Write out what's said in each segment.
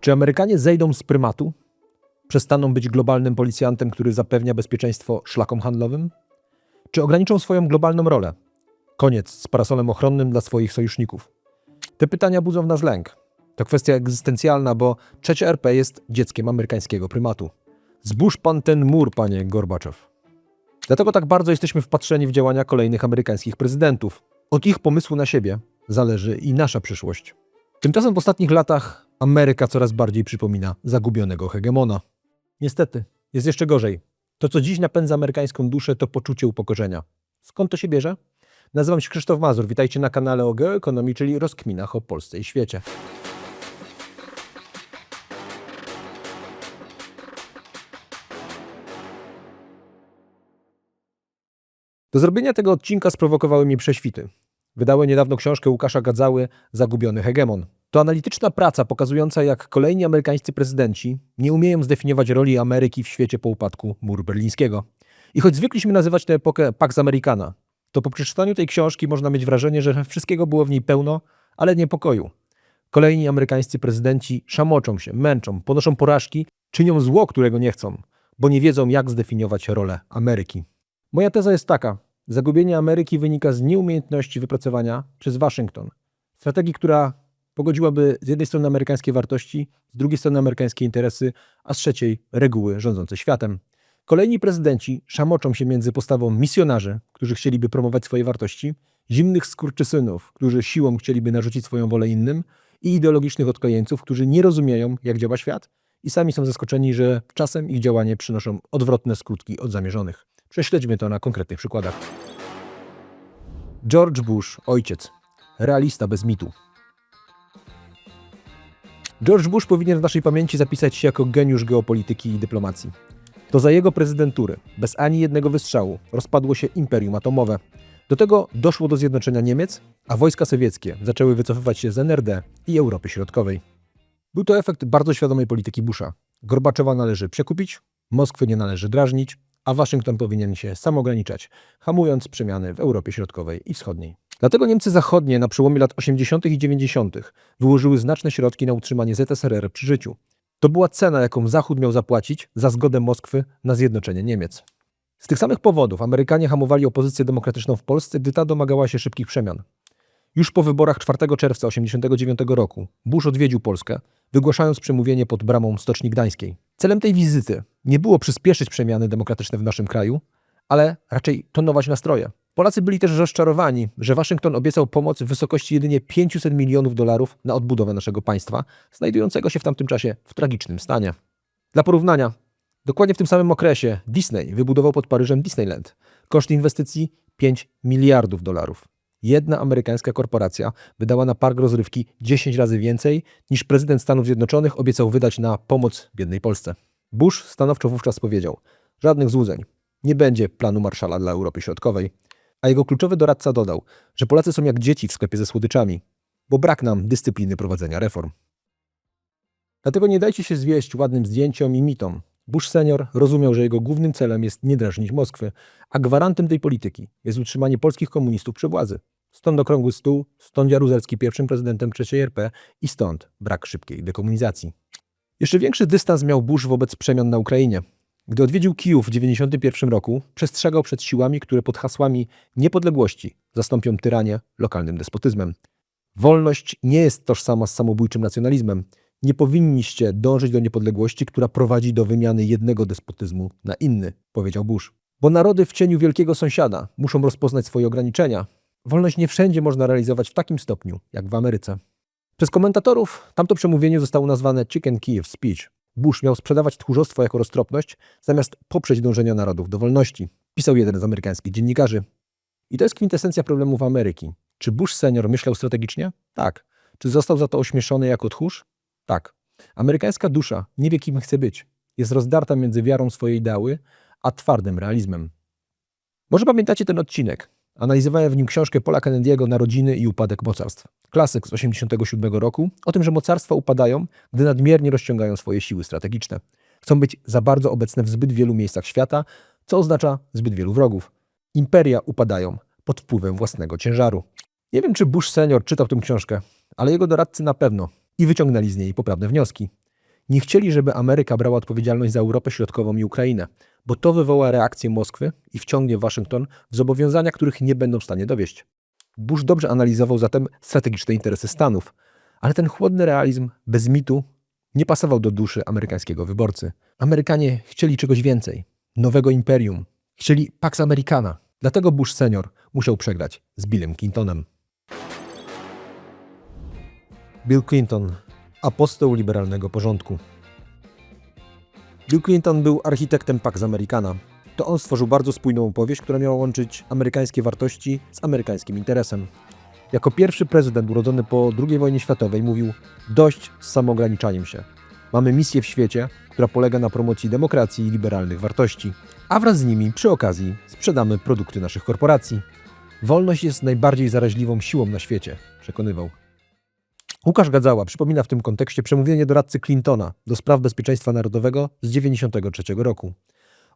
Czy Amerykanie zejdą z prymatu? Przestaną być globalnym policjantem, który zapewnia bezpieczeństwo szlakom handlowym? Czy ograniczą swoją globalną rolę? Koniec z parasolem ochronnym dla swoich sojuszników. Te pytania budzą w nas lęk. To kwestia egzystencjalna, bo trzecia RP jest dzieckiem amerykańskiego prymatu. Zbóż pan ten mur, panie Gorbaczow. Dlatego tak bardzo jesteśmy wpatrzeni w działania kolejnych amerykańskich prezydentów. Od ich pomysłu na siebie zależy i nasza przyszłość. Tymczasem w ostatnich latach Ameryka coraz bardziej przypomina zagubionego hegemona. Niestety, jest jeszcze gorzej. To, co dziś napędza amerykańską duszę, to poczucie upokorzenia. Skąd to się bierze? Nazywam się Krzysztof Mazur. Witajcie na kanale o geoekonomii, czyli rozkminach o Polsce i świecie. Do zrobienia tego odcinka sprowokowały mnie prześwity. Wydały niedawno książkę Łukasza Gadzały Zagubiony hegemon. To analityczna praca pokazująca, jak kolejni amerykańscy prezydenci nie umieją zdefiniować roli Ameryki w świecie po upadku muru berlińskiego. I choć zwykliśmy nazywać tę epokę Pax Americana, to po przeczytaniu tej książki można mieć wrażenie, że wszystkiego było w niej pełno, ale niepokoju. Kolejni amerykańscy prezydenci szamoczą się, męczą, ponoszą porażki, czynią zło, którego nie chcą, bo nie wiedzą, jak zdefiniować rolę Ameryki. Moja teza jest taka. Zagubienie Ameryki wynika z nieumiejętności wypracowania przez Waszyngton strategii, która pogodziłaby z jednej strony amerykańskie wartości, z drugiej strony amerykańskie interesy, a z trzeciej reguły rządzące światem. Kolejni prezydenci szamoczą się między postawą misjonarzy, którzy chcieliby promować swoje wartości, zimnych skurczysynów, którzy siłą chcieliby narzucić swoją wolę innym i ideologicznych odklejeńców, którzy nie rozumieją, jak działa świat i sami są zaskoczeni, że czasem ich działanie przynoszą odwrotne skutki od zamierzonych. Prześledźmy to na konkretnych przykładach. George Bush, ojciec. Realista bez mitu. George Bush powinien w naszej pamięci zapisać się jako geniusz geopolityki i dyplomacji. To za jego prezydentury, bez ani jednego wystrzału, rozpadło się imperium atomowe. Do tego doszło do zjednoczenia Niemiec, a wojska sowieckie zaczęły wycofywać się z NRD i Europy Środkowej. Był to efekt bardzo świadomej polityki Busha. Gorbaczowa należy przekupić, Moskwy nie należy drażnić, a Waszyngton powinien się samograniczać, hamując przemiany w Europie Środkowej i Wschodniej. Dlatego Niemcy zachodnie na przełomie lat 80. i 90. wyłożyły znaczne środki na utrzymanie ZSRR przy życiu. To była cena, jaką Zachód miał zapłacić za zgodę Moskwy na zjednoczenie Niemiec. Z tych samych powodów Amerykanie hamowali opozycję demokratyczną w Polsce, gdy ta domagała się szybkich przemian. Już po wyborach 4 czerwca 1989 roku Bush odwiedził Polskę, wygłaszając przemówienie pod bramą Stoczni Gdańskiej. Celem tej wizyty nie było przyspieszyć przemiany demokratyczne w naszym kraju, ale raczej tonować nastroje. Polacy byli też rozczarowani, że Waszyngton obiecał pomoc w wysokości jedynie 500 milionów dolarów na odbudowę naszego państwa, znajdującego się w tamtym czasie w tragicznym stanie. Dla porównania, dokładnie w tym samym okresie Disney wybudował pod Paryżem Disneyland. Koszt inwestycji 5 miliardów dolarów. Jedna amerykańska korporacja wydała na park rozrywki 10 razy więcej niż prezydent Stanów Zjednoczonych obiecał wydać na pomoc biednej Polsce. Bush stanowczo wówczas powiedział: Żadnych złudzeń. Nie będzie planu Marszala dla Europy Środkowej. A jego kluczowy doradca dodał, że Polacy są jak dzieci w sklepie ze słodyczami, bo brak nam dyscypliny prowadzenia reform. Dlatego nie dajcie się zwieść ładnym zdjęciom i mitom. Bush senior rozumiał, że jego głównym celem jest nie drażnić Moskwy, a gwarantem tej polityki jest utrzymanie polskich komunistów przy władzy. Stąd okrągły stół, stąd Jaruzelski pierwszym prezydentem III RP i stąd brak szybkiej dekomunizacji. Jeszcze większy dystans miał Bush wobec przemian na Ukrainie. Gdy odwiedził Kijów w 1991 roku, przestrzegał przed siłami, które pod hasłami niepodległości zastąpią tyranię lokalnym despotyzmem. Wolność nie jest tożsama z samobójczym nacjonalizmem. Nie powinniście dążyć do niepodległości, która prowadzi do wymiany jednego despotyzmu na inny, powiedział Bush. Bo narody w cieniu wielkiego sąsiada muszą rozpoznać swoje ograniczenia. Wolność nie wszędzie można realizować w takim stopniu, jak w Ameryce. Przez komentatorów tamto przemówienie zostało nazwane Chicken Kiev Speech. Bush miał sprzedawać tchórzostwo jako roztropność, zamiast poprzeć dążenia narodów do wolności, pisał jeden z amerykańskich dziennikarzy. I to jest kwintesencja problemów Ameryki. Czy Bush senior myślał strategicznie? Tak. Czy został za to ośmieszony jako tchórz? Tak. Amerykańska dusza nie wie, kim chce być. Jest rozdarta między wiarą w swoje ideały, a twardym realizmem. Może pamiętacie ten odcinek. Analizowałem w nim książkę Paula Kennedy'ego Narodziny i upadek mocarstw. Klasyk z 1987 roku o tym, że mocarstwa upadają, gdy nadmiernie rozciągają swoje siły strategiczne. Chcą być za bardzo obecne w zbyt wielu miejscach świata, co oznacza zbyt wielu wrogów. Imperia upadają pod wpływem własnego ciężaru. Nie wiem, czy Bush senior czytał tę książkę, ale jego doradcy na pewno i wyciągnęli z niej poprawne wnioski. Nie chcieli, żeby Ameryka brała odpowiedzialność za Europę Środkową i Ukrainę, bo to wywoła reakcję Moskwy i wciągnie Waszyngton w zobowiązania, których nie będą w stanie dowieść. Bush dobrze analizował zatem strategiczne interesy Stanów, ale ten chłodny realizm bez mitu nie pasował do duszy amerykańskiego wyborcy. Amerykanie chcieli czegoś więcej, nowego imperium, chcieli Pax Americana. Dlatego Bush senior musiał przegrać z Billem Clintonem. Bill Clinton, apostoł liberalnego porządku. Bill Clinton był architektem Pax Americana. To on stworzył bardzo spójną opowieść, która miała łączyć amerykańskie wartości z amerykańskim interesem. Jako pierwszy prezydent urodzony po II wojnie światowej mówił: Dość z samoograniczaniem się. Mamy misję w świecie, która polega na promocji demokracji i liberalnych wartości, a wraz z nimi przy okazji sprzedamy produkty naszych korporacji. Wolność jest najbardziej zaraźliwą siłą na świecie, przekonywał. Łukasz Gadzała przypomina w tym kontekście przemówienie doradcy Clintona do spraw bezpieczeństwa narodowego z 1993 roku.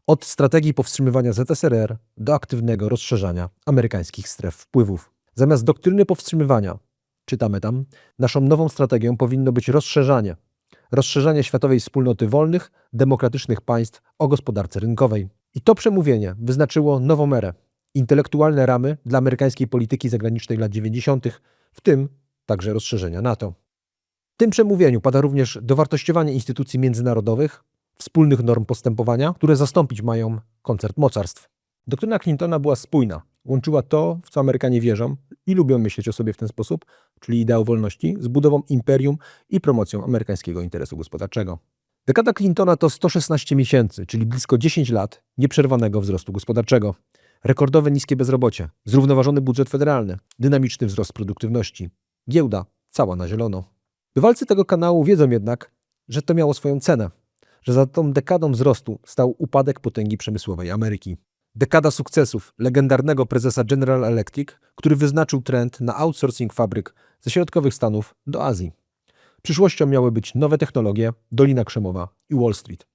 Od strategii powstrzymywania ZSRR do aktywnego rozszerzania amerykańskich stref wpływów. Zamiast doktryny powstrzymywania, czytamy tam, naszą nową strategią powinno być rozszerzanie. Rozszerzanie światowej wspólnoty wolnych, demokratycznych państw o gospodarce rynkowej. I to przemówienie wyznaczyło nową erę. Intelektualne ramy dla amerykańskiej polityki zagranicznej lat 90., w tym także rozszerzenia NATO. W tym przemówieniu pada również dowartościowanie instytucji międzynarodowych, wspólnych norm postępowania, które zastąpić mają koncert mocarstw. Doktryna Clintona była spójna. Łączyła to, w co Amerykanie wierzą i lubią myśleć o sobie w ten sposób, czyli ideał wolności, z budową imperium i promocją amerykańskiego interesu gospodarczego. Dekada Clintona to 116 miesięcy, czyli blisko 10 lat nieprzerwanego wzrostu gospodarczego. Rekordowe niskie bezrobocie, zrównoważony budżet federalny, dynamiczny wzrost produktywności. Giełda cała na zielono. Bywalcy tego kanału wiedzą jednak, że to miało swoją cenę, że za tą dekadą wzrostu stał upadek potęgi przemysłowej Ameryki. Dekada sukcesów legendarnego prezesa General Electric, który wyznaczył trend na outsourcing fabryk ze środkowych Stanów do Azji. Przyszłością miały być nowe technologie, Dolina Krzemowa i Wall Street.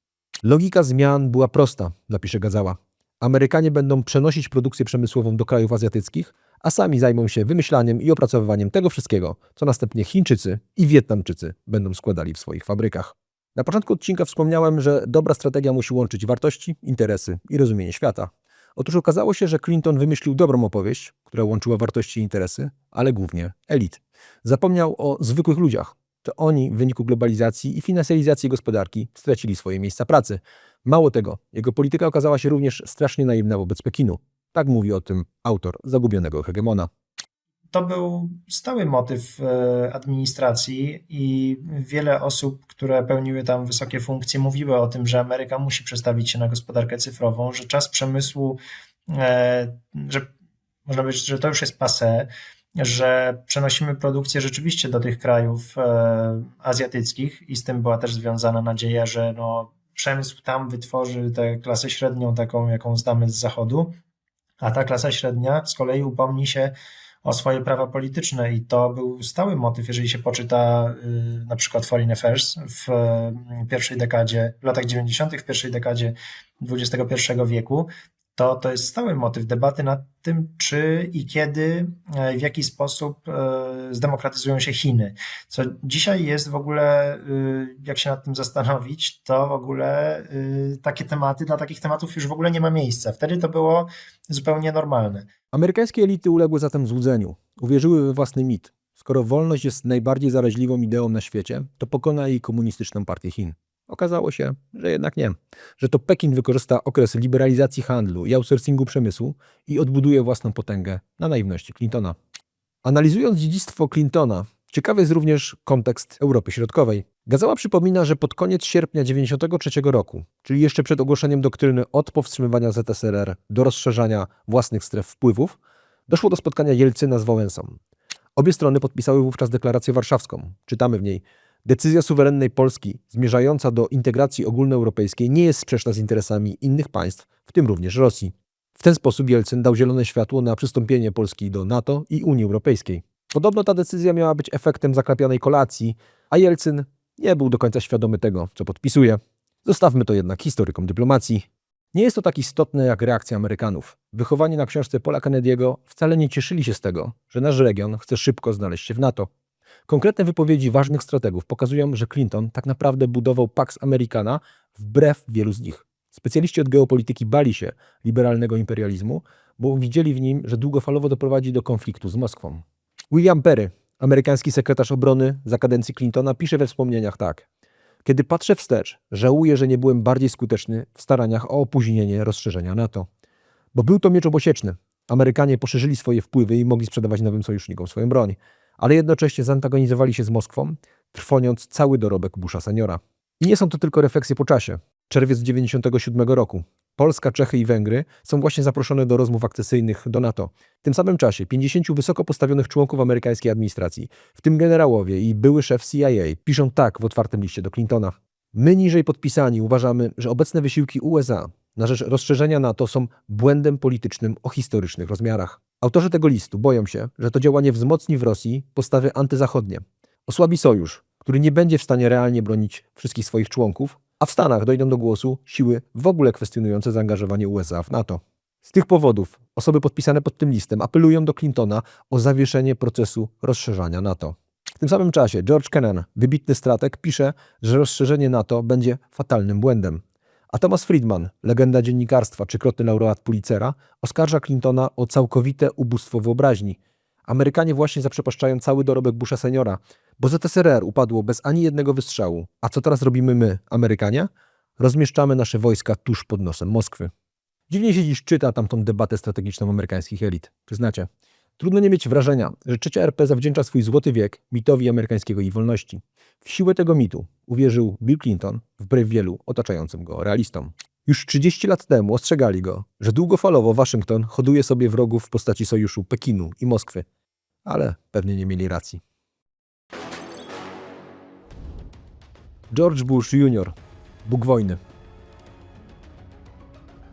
Logika zmian była prosta, napisze Gazała. Amerykanie będą przenosić produkcję przemysłową do krajów azjatyckich, a sami zajmą się wymyślaniem i opracowywaniem tego wszystkiego, co następnie Chińczycy i Wietnamczycy będą składali w swoich fabrykach. Na początku odcinka wspomniałem, że dobra strategia musi łączyć wartości, interesy i rozumienie świata. Otóż okazało się, że Clinton wymyślił dobrą opowieść, która łączyła wartości i interesy, ale głównie elit. Zapomniał o zwykłych ludziach. To oni w wyniku globalizacji i finansjalizacji gospodarki stracili swoje miejsca pracy. Mało tego, jego polityka okazała się również strasznie naiwna wobec Pekinu. Tak mówi o tym autor Zagubionego Hegemona. To był stały motyw e, administracji i wiele osób, które pełniły tam wysokie funkcje, mówiły o tym, że Ameryka musi przestawić się na gospodarkę cyfrową, że czas przemysłu, e, że można powiedzieć, że to już jest passé, że przenosimy produkcję rzeczywiście do tych krajów e, azjatyckich i z tym była też związana nadzieja, że no, przemysł tam wytworzy tę klasę średnią, taką jaką znamy z zachodu, a ta klasa średnia z kolei upomni się o swoje prawa polityczne i to był stały motyw, jeżeli się poczyta y, na przykład Foreign Affairs w y, pierwszej dekadzie, w latach 90., w pierwszej dekadzie XXI wieku, to, to jest stały motyw debaty nad tym, czy i kiedy, e, w jaki sposób e, zdemokratyzują się Chiny. Co dzisiaj jest w ogóle, e, jak się nad tym zastanowić, to w ogóle takie tematy, dla takich tematów już w ogóle nie ma miejsca. Wtedy to było zupełnie normalne. Amerykańskie elity uległy zatem złudzeniu. Uwierzyły we własny mit. Skoro wolność jest najbardziej zaraźliwą ideą na świecie, to pokona jej komunistyczną partię Chin. Okazało się, że jednak nie. Że to Pekin wykorzysta okres liberalizacji handlu i outsourcingu przemysłu i odbuduje własną potęgę na naiwności Clintona. Analizując dziedzictwo Clintona, ciekawy jest również kontekst Europy Środkowej. Gazała przypomina, że pod koniec sierpnia 1993 roku, czyli jeszcze przed ogłoszeniem doktryny od powstrzymywania ZSRR do rozszerzania własnych stref wpływów, doszło do spotkania Jelcyna z Wałęsą. Obie strony podpisały wówczas deklarację warszawską. Czytamy w niej – Decyzja suwerennej Polski zmierzająca do integracji ogólnoeuropejskiej nie jest sprzeczna z interesami innych państw, w tym również Rosji. W ten sposób Jelcyn dał zielone światło na przystąpienie Polski do NATO i Unii Europejskiej. Podobno ta decyzja miała być efektem zakrapianej kolacji, a Jelcyn nie był do końca świadomy tego, co podpisuje. Zostawmy to jednak historykom dyplomacji. Nie jest to tak istotne jak reakcja Amerykanów. Wychowani na książce Paula Kennedy'ego wcale nie cieszyli się z tego, że nasz region chce szybko znaleźć się w NATO. Konkretne wypowiedzi ważnych strategów pokazują, że Clinton tak naprawdę budował Pax Americana wbrew wielu z nich. Specjaliści od geopolityki bali się liberalnego imperializmu, bo widzieli w nim, że długofalowo doprowadzi do konfliktu z Moskwą. William Perry, amerykański sekretarz obrony za kadencji Clintona, pisze we wspomnieniach tak. Kiedy patrzę wstecz, żałuję, że nie byłem bardziej skuteczny w staraniach o opóźnienie rozszerzenia NATO. Bo był to miecz obosieczny. Amerykanie poszerzyli swoje wpływy i mogli sprzedawać nowym sojusznikom swoją broń, ale jednocześnie zantagonizowali się z Moskwą, trwoniąc cały dorobek Busha seniora. I nie są to tylko refleksje po czasie. Czerwiec 97 roku. Polska, Czechy i Węgry są właśnie zaproszone do rozmów akcesyjnych do NATO. W tym samym czasie 50 wysoko postawionych członków amerykańskiej administracji, w tym generałowie i były szef CIA, piszą tak w otwartym liście do Clintona. My niżej podpisani uważamy, że obecne wysiłki USA na rzecz rozszerzenia NATO są błędem politycznym o historycznych rozmiarach. Autorzy tego listu boją się, że to działanie wzmocni w Rosji postawy antyzachodnie, osłabi sojusz, który nie będzie w stanie realnie bronić wszystkich swoich członków, a w Stanach dojdą do głosu siły w ogóle kwestionujące zaangażowanie USA w NATO. Z tych powodów osoby podpisane pod tym listem apelują do Clintona o zawieszenie procesu rozszerzania NATO. W tym samym czasie George Kennan, wybitny strateg, pisze, że rozszerzenie NATO będzie fatalnym błędem. A Thomas Friedman, legenda dziennikarstwa, trzykrotny laureat Pulitzera, oskarża Clintona o całkowite ubóstwo wyobraźni. Amerykanie właśnie zaprzepaszczają cały dorobek Busha seniora, bo ZSRR upadło bez ani jednego wystrzału. A co teraz robimy my, Amerykanie? Rozmieszczamy nasze wojska tuż pod nosem Moskwy. Dziwnie się dziś czyta tamtą debatę strategiczną amerykańskich elit. Przyznacie. Trudno nie mieć wrażenia, że trzecia RP zawdzięcza swój złoty wiek mitowi amerykańskiego i wolności. W siłę tego mitu uwierzył Bill Clinton wbrew wielu otaczającym go realistom. Już 30 lat temu ostrzegali go, że długofalowo Waszyngton hoduje sobie wrogów w postaci sojuszu Pekinu i Moskwy. Ale pewnie nie mieli racji. George Bush Jr., Bóg wojny.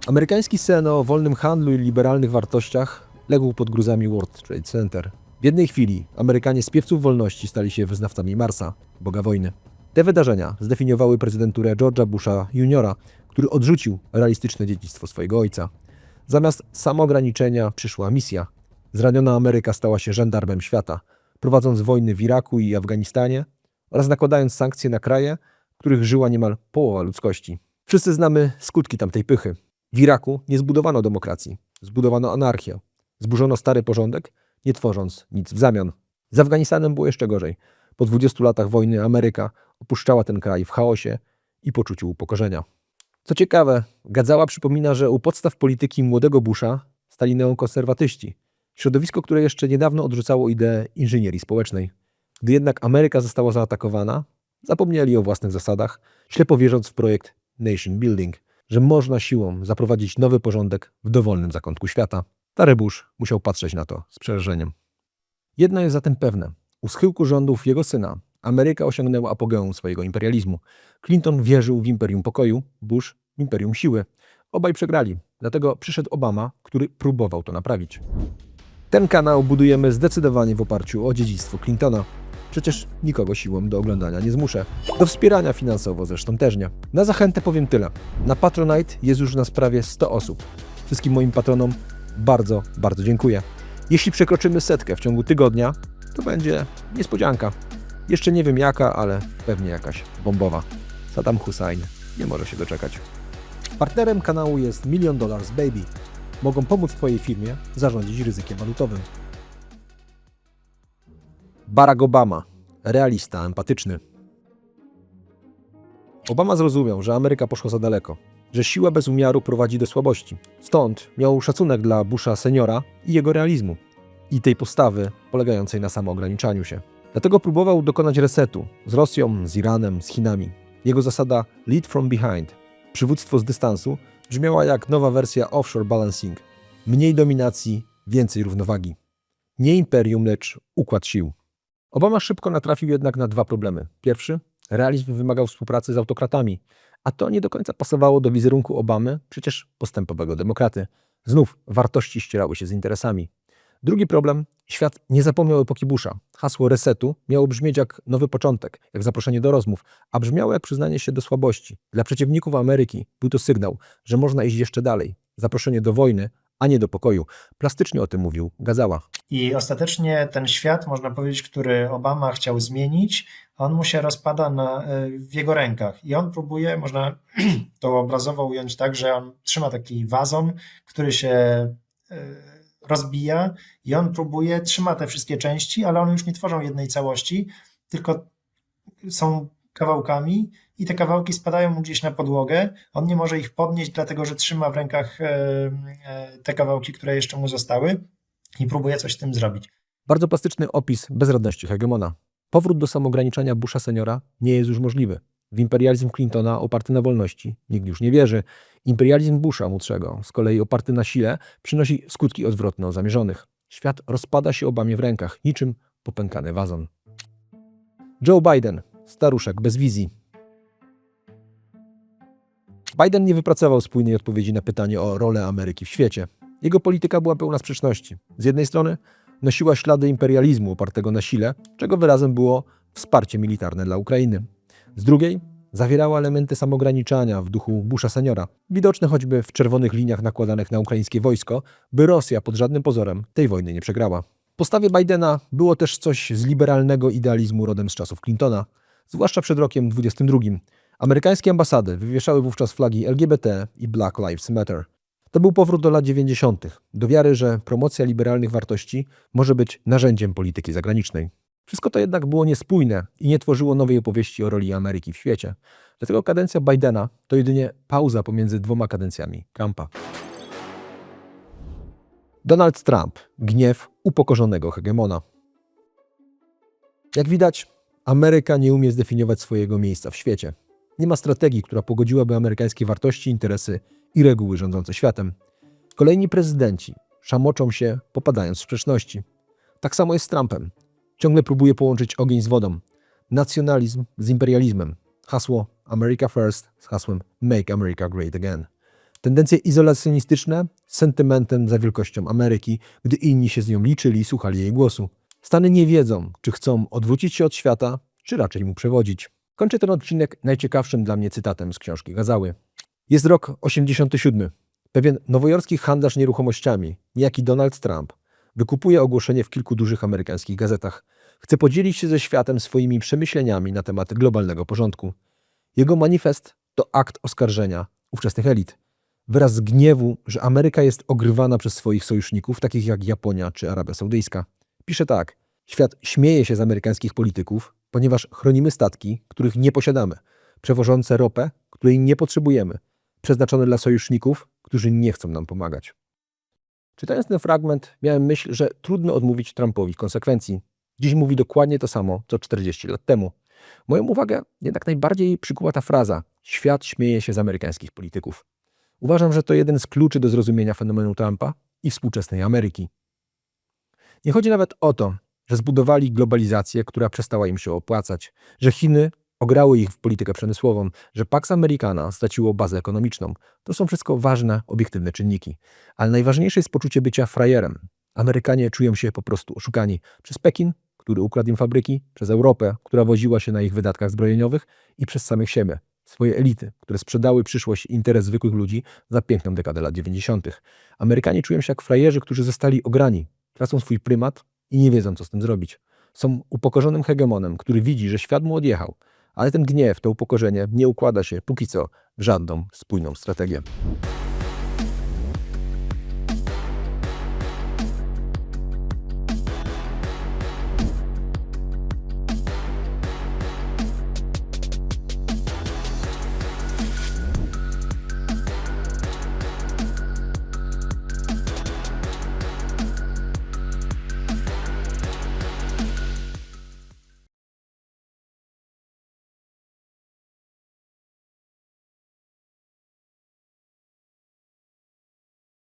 Amerykański sen o wolnym handlu i liberalnych wartościach legł pod gruzami World Trade Center. W jednej chwili Amerykanie z piewców wolności stali się wyznawcami Marsa, Boga wojny. Te wydarzenia zdefiniowały prezydenturę George'a Busha Jr., który odrzucił realistyczne dziedzictwo swojego ojca. Zamiast samoograniczenia przyszła misja. Zraniona Ameryka stała się żandarmem świata, prowadząc wojny w Iraku i Afganistanie oraz nakładając sankcje na kraje, w których żyła niemal połowa ludzkości. Wszyscy znamy skutki tamtej pychy. W Iraku nie zbudowano demokracji, zbudowano anarchię. Zburzono stary porządek, nie tworząc nic w zamian. Z Afganistanem było jeszcze gorzej. Po 20 latach wojny Ameryka opuszczała ten kraj w chaosie i poczuciu upokorzenia. Co ciekawe, Gadzała przypomina, że u podstaw polityki młodego Busha stali neokonserwatyści, środowisko, które jeszcze niedawno odrzucało ideę inżynierii społecznej. Gdy jednak Ameryka została zaatakowana, zapomnieli o własnych zasadach, ślepo wierząc w projekt Nation Building, że można siłą zaprowadzić nowy porządek w dowolnym zakątku świata. Stary Bush musiał patrzeć na to z przerażeniem. Jedno jest zatem pewne. U schyłku rządów jego syna Ameryka osiągnęła apogeum swojego imperializmu. Clinton wierzył w imperium pokoju, Bush w imperium siły. Obaj przegrali, dlatego przyszedł Obama, który próbował to naprawić. Ten kanał budujemy zdecydowanie w oparciu o dziedzictwo Clintona. Przecież nikogo siłą do oglądania nie zmuszę. Do wspierania finansowo zresztą też nie. Na zachętę powiem tyle. Na Patronite jest już nas prawie 100 osób. Wszystkim moim patronom bardzo, bardzo dziękuję. Jeśli przekroczymy setkę w ciągu tygodnia, to będzie niespodzianka. Jeszcze nie wiem jaka, ale pewnie jakaś bombowa. Saddam Hussein nie może się doczekać. Partnerem kanału jest Million Dollars Baby. Mogą pomóc Twojej firmie zarządzić ryzykiem walutowym. Barack Obama, realista, empatyczny. Obama zrozumiał, że Ameryka poszła za daleko, że siła bez umiaru prowadzi do słabości. Stąd miał szacunek dla Busha seniora i jego realizmu i tej postawy polegającej na samoograniczaniu się. Dlatego próbował dokonać resetu z Rosją, z Iranem, z Chinami. Jego zasada lead from behind, przywództwo z dystansu, brzmiała jak nowa wersja offshore balancing. Mniej dominacji, więcej równowagi. Nie imperium, lecz układ sił. Obama szybko natrafił jednak na dwa problemy. Pierwszy, realizm wymagał współpracy z autokratami, a to nie do końca pasowało do wizerunku Obamy, przecież postępowego demokraty. Znów wartości ścierały się z interesami. Drugi problem, świat nie zapomniał epoki Busha. Hasło resetu miało brzmieć jak nowy początek, jak zaproszenie do rozmów, a brzmiało jak przyznanie się do słabości. Dla przeciwników Ameryki był to sygnał, że można iść jeszcze dalej. Zaproszenie do wojny, a nie do pokoju. Plastycznie o tym mówił Gazała. I ostatecznie ten świat, można powiedzieć, który Obama chciał zmienić, on mu się rozpada na, w jego rękach. I on próbuje, można to obrazowo ująć tak, że on trzyma taki wazon, który się e, rozbija i on próbuje, trzyma te wszystkie części, ale one już nie tworzą jednej całości, tylko są kawałkami i te kawałki spadają mu gdzieś na podłogę. On nie może ich podnieść, dlatego że trzyma w rękach e, e, te kawałki, które jeszcze mu zostały i próbuje coś z tym zrobić. Bardzo plastyczny opis bezradności hegemona. Powrót do samograniczania Busha seniora nie jest już możliwy. W imperializm Clintona oparty na wolności nikt już nie wierzy. Imperializm Busha młodszego, z kolei oparty na sile, przynosi skutki odwrotne od zamierzonych. Świat rozpada się Obamie w rękach, niczym popękany wazon. Joe Biden, staruszek bez wizji. Biden nie wypracował spójnej odpowiedzi na pytanie o rolę Ameryki w świecie. Jego polityka była pełna sprzeczności. Z jednej strony nosiła ślady imperializmu opartego na sile, czego wyrazem było wsparcie militarne dla Ukrainy. Z drugiej zawierała elementy samograniczania w duchu Busha seniora, widoczne choćby w czerwonych liniach nakładanych na ukraińskie wojsko, by Rosja pod żadnym pozorem tej wojny nie przegrała. W postawie Bidena było też coś z liberalnego idealizmu rodem z czasów Clintona, zwłaszcza przed rokiem 22. Amerykańskie ambasady wywieszały wówczas flagi LGBT i Black Lives Matter. To był powrót do lat 90., do wiary, że promocja liberalnych wartości może być narzędziem polityki zagranicznej. Wszystko to jednak było niespójne i nie tworzyło nowej opowieści o roli Ameryki w świecie. Dlatego kadencja Bidena to jedynie pauza pomiędzy dwoma kadencjami Trumpa. Donald Trump gniew upokorzonego hegemona. Jak widać, Ameryka nie umie zdefiniować swojego miejsca w świecie. Nie ma strategii, która pogodziłaby amerykańskie wartości, interesy i reguły rządzące światem. Kolejni prezydenci szamoczą się, popadając w sprzeczności. Tak samo jest z Trumpem. Ciągle próbuje połączyć ogień z wodą. Nacjonalizm z imperializmem. Hasło America First z hasłem Make America Great Again. Tendencje izolacjonistyczne z sentymentem za wielkością Ameryki, gdy inni się z nią liczyli i słuchali jej głosu. Stany nie wiedzą, czy chcą odwrócić się od świata, czy raczej mu przewodzić. Kończę ten odcinek najciekawszym dla mnie cytatem z książki Gazały. Jest rok 87. Pewien nowojorski handlarz nieruchomościami, niejaki Donald Trump, wykupuje ogłoszenie w kilku dużych amerykańskich gazetach. Chce podzielić się ze światem swoimi przemyśleniami na temat globalnego porządku. Jego manifest to akt oskarżenia ówczesnych elit. Wyraz gniewu, że Ameryka jest ogrywana przez swoich sojuszników, takich jak Japonia czy Arabia Saudyjska. Pisze tak: Świat śmieje się z amerykańskich polityków, ponieważ chronimy statki, których nie posiadamy, przewożące ropę, której nie potrzebujemy, przeznaczone dla sojuszników, którzy nie chcą nam pomagać. Czytając ten fragment, miałem myśl, że trudno odmówić Trumpowi konsekwencji. Dziś mówi dokładnie to samo, co 40 lat temu. Moją uwagę jednak najbardziej przykuła ta fraza: Świat śmieje się z amerykańskich polityków. Uważam, że to jeden z kluczy do zrozumienia fenomenu Trumpa i współczesnej Ameryki. Nie chodzi nawet o to, że zbudowali globalizację, która przestała im się opłacać, że Chiny ograły ich w politykę przemysłową, że Pax Americana straciło bazę ekonomiczną. To są wszystko ważne, obiektywne czynniki. Ale najważniejsze jest poczucie bycia frajerem. Amerykanie czują się po prostu oszukani przez Pekin, który ukradł im fabryki, przez Europę, która woziła się na ich wydatkach zbrojeniowych i przez samych siebie, swoje elity, które sprzedały przyszłość i interes zwykłych ludzi za piękną dekadę lat 90. Amerykanie czują się jak frajerzy, którzy zostali ograni, tracą swój prymat i nie wiedzą, co z tym zrobić. Są upokorzonym hegemonem, który widzi, że świat mu odjechał, ale ten gniew, to upokorzenie nie układa się póki co w żadną spójną strategię.